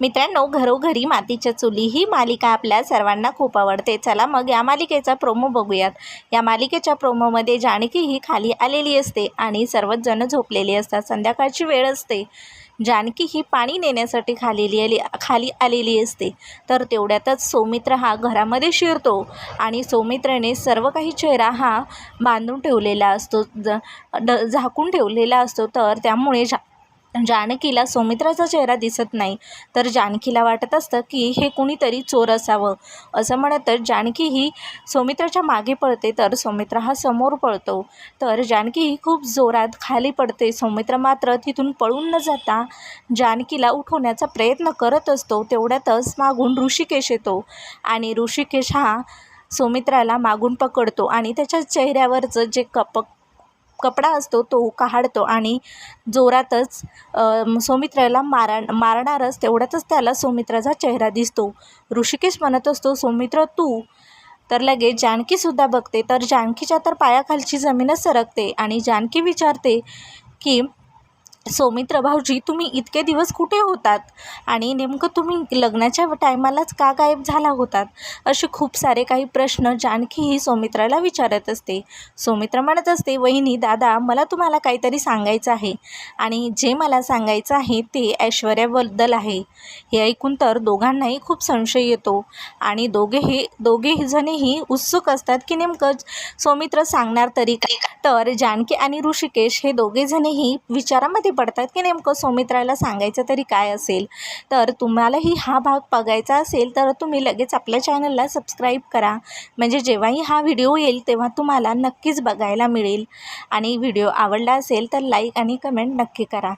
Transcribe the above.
मित्रांनो घरोघरी मातीच्या चुली ही मालिका आपल्या सर्वांना खूप आवडते. चला मग या मालिकेचा प्रोमो बघूयात. या मालिकेच्या प्रोमोमध्ये जानकी ही खाली आलेली असते आणि सर्वच जण झोपलेली असतात. संध्याकाळची वेळ असते. जानकी ही पाणी नेण्यासाठी खालेली आली खाली आलेली असते. तर तेवढ्यातच सौमित्र हा घरामध्ये शिरतो आणि सौमित्रने सर्व काही चेहरा हा बांधून ठेवलेला असतो ज ड झाकून ठेवलेला असतो. तर त्यामुळे जा जानकीला सौमित्राचा चेहरा दिसत नाही. तर जानकीला वाटत असतं की हे कुणीतरी चोर असावं. असं म्हणत तर जानकी ही सौमित्राच्या मागे पळते. तर सुमित्रा हा समोर पळतो. तर जानकी ही खूप जोरात खाली पडते. सौमित्र मात्र तिथून पळून न जाता जानकीला उठवण्याचा प्रयत्न करत असतो. तेवढ्यातच मागून ऋषिकेश येतो आणि ऋषिकेश हा सौमित्राला मागून पकडतो आणि त्याच्या चेहऱ्यावरचं जे कप कपडा असतो तो काढतो आणि जोरातच सौमित्राला मारा मारणारच तेवढ्यातच त्याला सौमित्राचा चेहरा दिसतो. ऋषिकेश म्हणत असतो सौमित्र तू? तर लगेच जानकीसुद्धा बघते. तर जानकीच्या तर पायाखालची जमीनच सरकते आणि जानकी विचारते की सौमित्र भाऊजी तुम्ही इतके दिवस कुठे होतात? आणि नेमकं तुम्ही लग्नाच्या टायमालाच का गायब झाला होतात? असे खूप सारे काही प्रश्न जानकीही सौमित्राला विचारत असते. सौमित्र म्हणत असते वहिनी दादा मला तुम्हाला काहीतरी सांगायचं आहे. आणि जे मला सांगायचं आहे ते ऐश्वर्याबद्दल आहे. हे ऐकून तर दोघांनाही खूप संशय येतो. आणि दोघेही दोघेही जणही उत्सुक असतात की नेमकं सौमित्र सांगणार तरी काय? तर जानकी आणि ऋषिकेश हे दोघेजणही विचारामध्ये पडतात की नेमकं सौमित्राला सांगायचं तरी काय असेल? तर तुम्हालाही हा भाग बघायचा असेल तर तुम्ही लगेच आपल्या चॅनलला सबस्क्राईब करा. म्हणजे जेव्हाही हा व्हिडिओ येईल तेव्हा तुम्हाला नक्कीच बघायला मिळेल. आणि व्हिडिओ आवडला असेल तर लाईक आणि कमेंट नक्की करा.